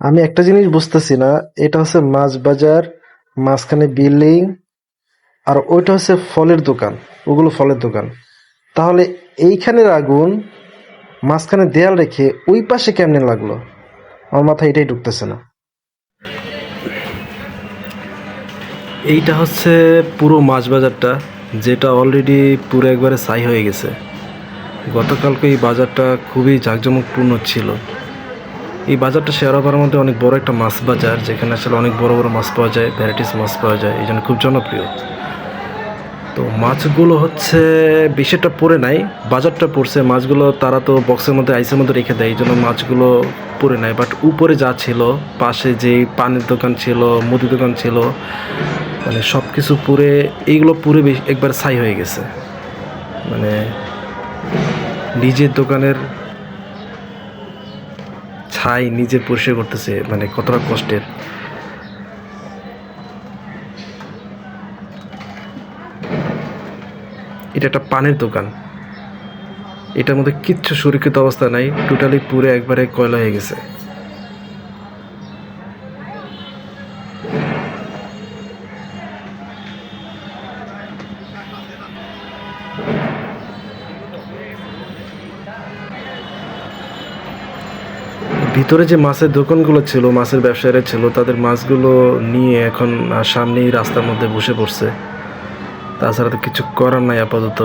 আমি একটা জিনিস বুঝতেছি না, এটা হচ্ছে মাছ বাজার, মাঝখানে বিল্ডিং, আর ওইটা হচ্ছে ফলের দোকান, ওগুলো ফলের দোকান। তাহলে এইখানের আগুন মাঝখানে দেয়াল রেখে ওই পাশে কেমনে লাগল? আমার মাথায় এটাই ঢুকতেছে না। এইটা হচ্ছে পুরো মাছ বাজারটা, যেটা অলরেডি পুরো একবারে ছাই হয়ে গেছে। গতকালকে এই বাজারটা খুবই জাঁকজমকপূর্ণ ছিল। এই বাজারটা শেয়ার শেয়ারাপাড়ার মধ্যে অনেক বড় একটা মাছ বাজার, যেখানে আসলে অনেক বড় বড় মাছ পাওয়া যায় ভ্যারাইটিস মাছ পাওয়া যায় এই জন্য খুব জনপ্রিয়। তো মাছগুলো হচ্ছে বেশিটা পড়ে নাই, বাজারটা পড়ছে, মাছগুলো তারা তো বক্সের মধ্যে আইসের মধ্যে রেখে দেয় এই জন্য মাছগুলো পড়ে নাই বাট উপরে যা ছিল, পাশে যেই পানির দোকান ছিল মুদি দোকান ছিল মানে সব কিছু পুরে এইগুলো পুরে একবার ছাই হয়ে গেছে। মানে নিজের দোকানের ছাই নিজে পরিষ্কার করতেছে মানে কতটা কষ্টের। এটা একটা পানের দোকান। এটার মধ্যে কিচ্ছু সুরক্ষিত অবস্থা নাই টোটালি পুরে একবারে কয়লা হয়ে গেছে। ভিতরে যে মাছের দোকানগুলো ছিল, মাছের ব্যবসায়ীরা ছিল, তাদের মাছগুলো নিয়ে এখন সামনেই রাস্তার মধ্যে বসে পড়ছে। তাছাড়া তো কিছু করার নাই আপাতত।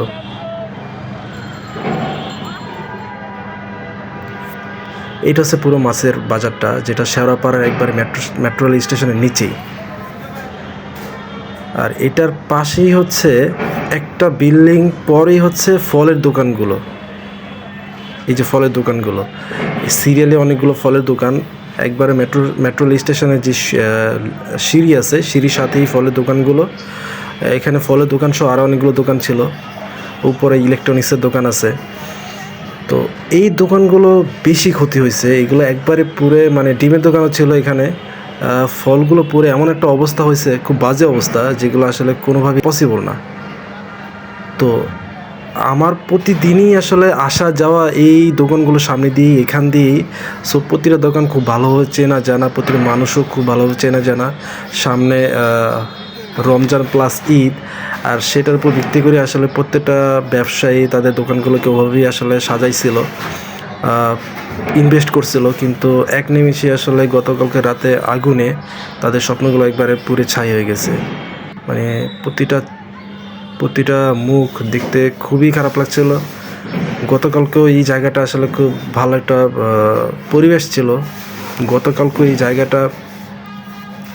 এটা হচ্ছে পুরো মাছের বাজারটা, যেটা শেওড়াপাড়ার একবারে মেট্রো মেট্রো রেল স্টেশনের নিচেই। আর এটার পাশেই হচ্ছে একটা বিল্ডিং, পরেই হচ্ছে ফলের দোকানগুলো। এই যে ফলের দোকানগুলো। সিরিয়ালে অনেকগুলো ফলের দোকান। একবারে মেট্রো মেট্রো রেল স্টেশনের যে সিঁড়ি আছে, সিঁড়ির সাথেই ফলের দোকানগুলো। এখানে ফলের দোকান সহ আরও অনেকগুলো দোকান ছিল। উপরে ইলেকট্রনিক্সের দোকান আছে। তো এই দোকানগুলো বেশি ক্ষতি হয়েছে। এগুলো একবারে পুরে মানে ডিমের দোকানও ছিল এখানে। ফলগুলো পুরে এমন একটা অবস্থা হয়েছে, খুব বাজে অবস্থা, যেগুলো আসলে কোনোভাবে পসিবল না। তো আমার প্রতিদিনই আসলে আসা যাওয়া এই দোকানগুলো সামনে দিয়ে এখান দিয়েই। সো প্রতিটা দোকান খুব ভালোভাবে চেনা জানা, প্রতিটা মানুষও খুব ভালোভাবে চেনা জানা। সামনে রমজান প্লাস ঈদ। আর সেটার উপর ভিত্তি করে আসলে প্রত্যেকটা ব্যবসায়ী তাদের দোকানগুলোকে ওভাবেই আসলে সাজাইছিল ইনভেস্ট করছিল। কিন্তু এক নিমিষে আসলে গতকালকে রাতে আগুনে তাদের স্বপ্নগুলো একবারে পুরে ছাই হয়ে গেছে। মানে প্রতিটা প্রতিটা মুখ দেখতে খুবই খারাপ লাগছিল। গতকালকেও এই জায়গাটা আসলে খুব ভালো একটা পরিবেশ ছিল। গতকালকেও এই জায়গাটা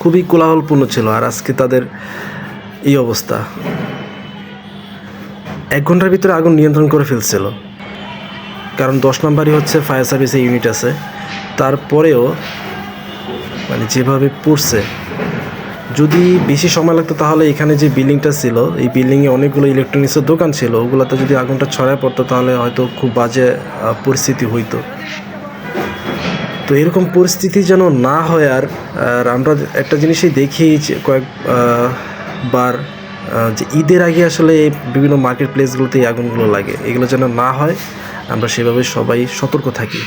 খুবই কোলাহলপূর্ণ ছিল আর আজকে তাদের এই অবস্থা। এক ঘণ্টার ভিতরে আগুন নিয়ন্ত্রণ করে ফেলছিল। কারণ দশ নম্বরই হচ্ছে ফায়ার সার্ভিসের ইউনিট আছে। তারপরেও মানে যেভাবে পড়ছে যদি বেশি সময় লাগতো তাহলে এখানে যে বিল্ডিংটা ছিল, এই বিল্ডিংয়ে অনেকগুলো ইলেকট্রনিক্সের দোকান ছিল, ওগুলোতে যদি আগুনটা ছড়ায় পড়তো তাহলে হয়তো খুব বাজে পরিস্থিতি হইতো। তো এরকম পরিস্থিতি যেন না হয় আর আমরা একটা জিনিসই দেখি যে কয়েক বার যে ঈদের আগে আসলে বিভিন্ন মার্কেট প্লেসগুলোতে এই আগুনগুলো লাগে। এগুলো যেন না হয়, আমরা সেভাবে সবাই সতর্ক থাকি।